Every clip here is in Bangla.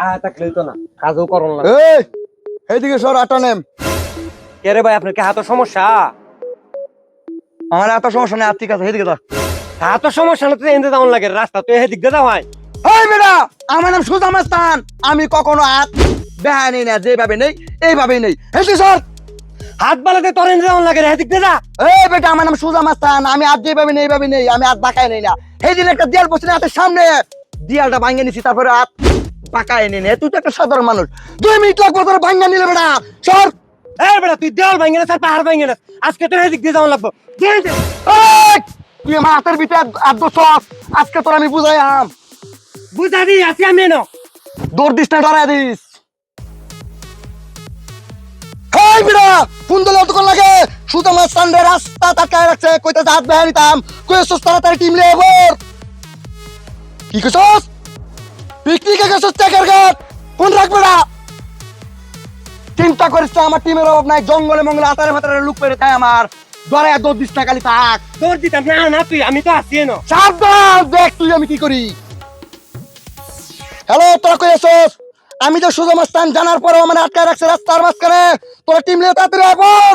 আরে থাকলেই তো না কাজও করন না এই এইদিকে সর আটা নেম। কে রে ভাই আপনার কি হাতের সমস্যা? আমার এত সমস্যা নেই আর ঠিক আছে এইদিকে যা হাতের সমস্যা না তো এনতে যাওয়ার লাগে রাস্তা তুই এদিক দিয়ে যাওয়াই এই বেটা আমার নাম সুজাম স্থান আমি কখনো হাত বেহা নেই না যেভাবে নেই এইভাবেই নেই। হেঁটে সর। হাত বালাতে তোর এনতে যাওয়ার লাগে রে এদিক দিয়ে যা। এই বেটা আমার নাম সুজাম স্থান আমি হাত যেভাবে নেই এইভাবে নেই আমি হাত বাঁকায় নেই না। এই দিন একটা দেয়াল বসে হাতের সামনে। দেয়ালটা ভাঙে নিছি তারপরে হাত পাকায় নেই না। তুই তো একটা সাধারণ মানুষ। দুই মিনিট লাগবে তোর ভাঙা নিলে বেটা। সর। এই বেটা তুই দেওয়াল ভাঙে না স্যার পাহাড় ভাঙে না। আজকে তোর এদিক দিয়ে যাওয়ার লাগবো। এই, তুই আমার হাতের ভিতরে আদ্য সস। আজকে তোর আমি বুঝাই আম বুঝা দি আছি আমি এনো। দৌড় দিস না ডরাই দিস। হেই বিড়া ফোন দিলে অতক্ষণ লাগে। শুধু আমার সানডে রাস্তা তাকায় রাখছে। কইতে হাত বেহার নিতাম। কইছস তাড়াতাড়ি টিম লিয়ে বর কি কইছস পিকনিকে গেছস চেকার ঘাট ফোন রাখ বেড়া চিন্তা করিস না, আমার টিমের অভাব নাই জঙ্গলে মঙ্গলে আতারে ফাতারে লুক পেরে তাই আমার। ডরে দৌড় দিস না খালি থাক। তোর দিতাম না না তুই আমি তো আছি এনো। সাবধান দেখ তুই আমি কি করি। হ্যালো তোরা কই আমি তো সুজম স্থান জানার পরেও আমার আটকায় রাখছে রাস্তার মাঝখানে। তোরা টিম লিয়ে তাড়াতাড়ি আয় পর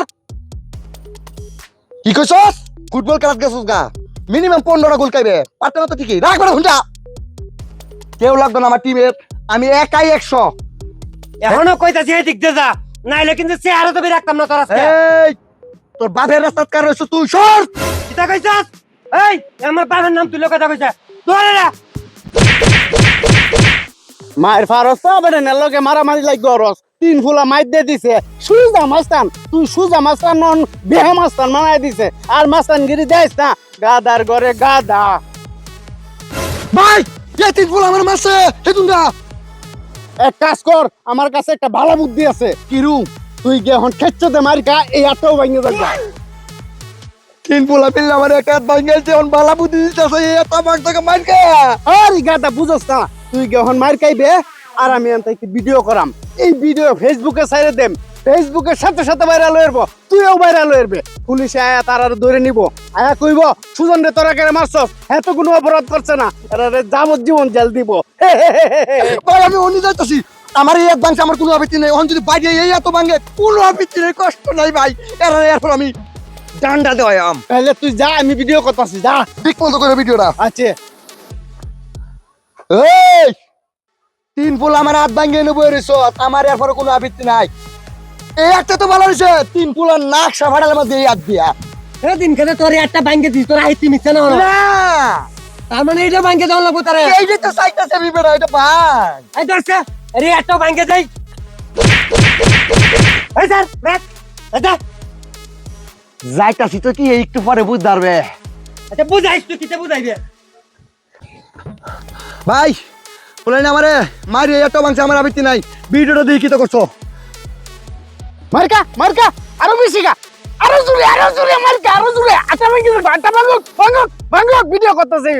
কি কইছস? ফুটবল খেলাত গেছস গা। মিনিমাম পনেরোটা গোল খাইবে। পারতে না তো ঠিকই। রাখবে না ঘুমটা কেউ লাগতো না আমার টিমের আমি একাই একশো। এখনও কইতাছি এদিক দিয়ে যা। নাইলে কিন্তু চেহারা তো রাখতাম না তোর আজকে। এই তোর বাপের রাস্তাত কার রয়েছে তুই সর। কিতা কইছস? এই আমার বাবার নাম তুই লোক কথা কইছা তোরে রে মায়ের ফারস তো বেড়ে নেলকে মারামারি লাগবে অরস। তিন ফুলা মাইর দিয়ে দিছে। সুজা মাস্তান তুই সুজা মাস্তান নন বেহা মাস্তান মানাই দিছে। আর মাস্তান গিরি দেয়স না গাদার ঘরে গাদা। ভাই! এই তিন ফুল আমার মাসে? হেতুন গা এক কাজ কর আমার কাছে একটা ভালো বুদ্ধি আছে। কিরু? তুই গে মারি কা এই আটটাও ভাঙে যাবে তিন পোলা পিল্লা আমার একটা ভাঙ্গেল যেমন বালা বুদ্ধি দিতেছে এত মাক তোকে মার কে আরে গাদা বুঝস না। তুই গে এখন মার খাইবে আর আমি একটি ভিডিও করাম। এই ভিডিও ফেসবুকে ছাইরে দেম। ফেসবুকের সাথে সাথে ভাইরাল হইব তুইও ভাইরাল হইবে পুলিশে আয়া তার আর ধরে নিব। আয়া কইব সুজন রে তোরা কেন মারছস? এত কোনো অপরাধ করছে না। এরা যাবজ্জীবন জেল দিব। ভাই আমি অন্য যাইতেছি। আমার এই ভাঙছে আমার কোনো আপত্তি নেই। ওখান যদি বাইরে এই এত ভাঙে কোনো আপত্তি নেই কষ্ট নাই ভাই। এর এরপর আমি ডান্ডা দেওয়াই আম। তাহলে তুই যা আমি ভিডিও করতেছি যা। ঠিক মতো করে ভিডিওটা। আছে। এই! তিন ফুল আমার হাত ভাঙিয়ে নেব রেছ আমার এরপর কোনো আপত্তি নাই। এই একটা তো ভালো হয়েছে তিন ফুলের নাক সাফাড়ার মধ্যে এই হাত দিয়া। কেন তোর একটা ব্যাংকে দিস তোর আইতি মিছে না তার মানে এটা ব্যাংকে যাওয়ার লাগবো তারে। এই যে তো সাইটাছে এটা ভাঙ। এই ধরছে আরে একটা ব্যাংকে যাই এই স্যার এটা যাইতাছি তো কি একটু পরে পারবে আচ্ছা বুঝাইস তুই কিতে বুঝাইবে? ভাই বলেন আমারে মারি এত মাংস আমার আবৃত্তি নাই। ভিডিওটা দিয়ে কি তো করছ। মার্কা মার্কা, আরও বেশি গা। আরও জুড়ে আরও জুড়ে মার্কা, আরও জোরে। আটা ভাঙি আটা ভাঙুক ভাঙুক ভাঙুক, ভিডিও করতেছে।